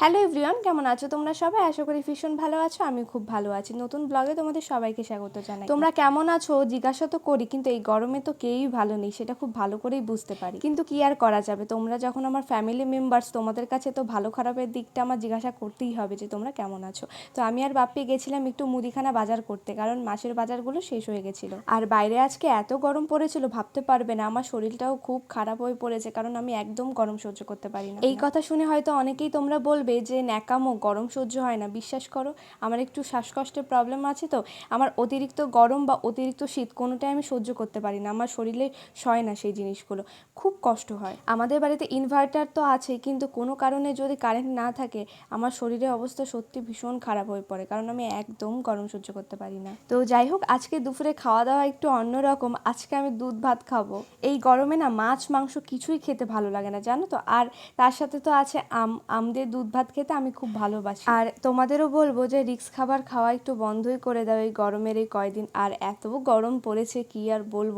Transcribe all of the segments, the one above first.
Hello everyone কেমন আছো তোমরা সবাই? আশা করি ভীষণ ভালো আছো আমি খুব ভালো আছি। নতুন ব্লগে তোমাদের সবাইকে স্বাগত জানাই। তোমরা কেমন আছো? জিজ্ঞাসা তো করি, কিন্তু এই গরমে তো কেউই ভালো নেই, সেটা খুব ভালো করেই বুঝতে পারি। কিন্তু কি আর করা যাবে? তোমরা যখন আমার ফ্যামিলি মেম্বার্স তোমাদের কাছে তো ভালো খারাপের দিকটা আমার জিজ্ঞাসা করতেই হবে যে, তোমরা কেমন আছো? তো আমি আর বাপ্পি গেছিলাম একটু মুদিখানা বাজার করতে, কারণ মাসের বাজারগুলো শেষ হয়ে গেছিল। আর বাইরে আজকে এত গরম পড়েছিল, ভাবতে পারবে না, আমার শরীরটাও খুব খারাপ হয়ে পড়েছে, কারণ আমি একদম গরম সহ্য করতে পারি না। এই কথা শুনে হয়তো অনেকেই তোমরা বলবে যে ন্যাকামো, গরম সহ্য হয় না। বিশ্বাস করো, আমার একটু শ্বাসকষ্টের প্রবলেম আছে তো। আমার অতিরিক্ত গরম বা অতিরিক্ত শীত কোনোটাই আমি সহ্য করতে পারি না। আমার শরীরে সয় না সেই জিনিসগুলো। খুব কষ্ট হয়। আমাদের বাড়িতে ইনভার্টার তো আছে, কিন্তু কোনো কারণে যদি কারেন্ট না থাকে, আমার শরীরের অবস্থা সত্যি ভীষণ খারাপ হয়ে পড়ে, কারণ আমি একদম গরম সহ্য করতে পারি না। তো যাই হোক, আজকে দুপুরে খাওয়া দাওয়া একটু অন্যরকম। আজকে আমি দুধ ভাত খাব। এই গরমে না, মাছ, মাংস কিছুই খেতে ভালো লাগে না, জানো তো? আর তার সাথে তো আছে আম। আম দিয়ে দুধ ভাত খেতে আমি খুব ভালোবাসি। আর তোমাদেরও বলব যে রিক্স খাবার খাওয়া একটু বন্ধই করে দাও এই গরমের এই কয়দিন। আর এত গরম পড়েছে কি আর বলব?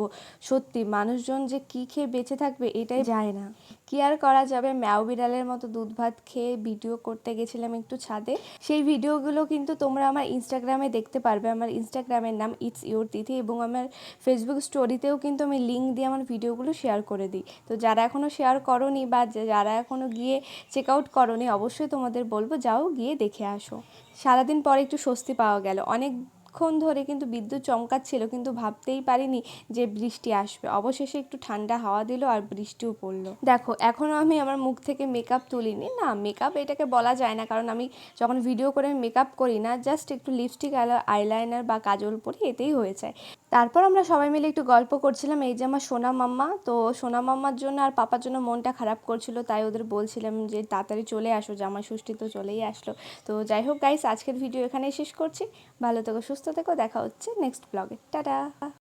সত্যি মানুষজন যে কি খেয়ে বেঁচে থাকবে এটাই যায় না। কি আর করা যাবে? ম্যাও বিড়ালের মতো দুধ ভাত খেয়ে ভিডিও করতে গেছিলাম একটু ছাদে। সেই ভিডিওগুলো কিন্তু তোমরা আমার ইনস্টাগ্রামে দেখতে পারবে। আমার ইনস্টাগ্রামের নাম ইটস ইউর তিথি এবং আমার ফেসবুক স্টোরিতেও কিন্তু আমি লিঙ্ক দিয়ে আমার ভিডিওগুলো শেয়ার করে দিই। তো যারা এখনও শেয়ার করনি বা যারা এখনও গিয়ে চেক আউট করনি, অবশ্যই তোমাদের বলব, যাও গিয়ে দেখে আসো। সারাদিন পরে একটু স্বস্তি পাওয়া গেল। অনেক ক্ষণ ধরে কিন্তু বিদ্যুৎ চমকাচ্ছিল, কিন্তু ভাবতেই পারিনি যে বৃষ্টি আসবে। অবশেষে একটু ঠান্ডা হাওয়া দিল আর বৃষ্টিও পড়ল। দেখো এখনও আমি আমার মুখ থেকে মেকআপ তুলিনি। না মেকআপ এটাকে বলা যায় না, কারণ আমি যখন ভিডিও করে মেকআপ করি না জাস্ট একটু লিপস্টিক আইলাইনার বা কাজল পরি, এতেই হয়ে যায়। তারপর আমরা সবাই মিলে একটু গল্প করছিলাম, এই যে আমার সোনা মাম্মা, তো সোনা মাম্মার জন্য আর পাপার জন্য মনটা খারাপ করছিল, তাই ওদের বলছিলাম যে তাড়াতাড়ি চলে আসো জামা ষষ্ঠী তো চলেই আসলো। তো যাই হোক গাইস আজকের ভিডিও এখানেই শেষ করছি। ভালো থেকো, সুস্থ থেকো, দেখা হচ্ছে নেক্সট ব্লগে টাটা!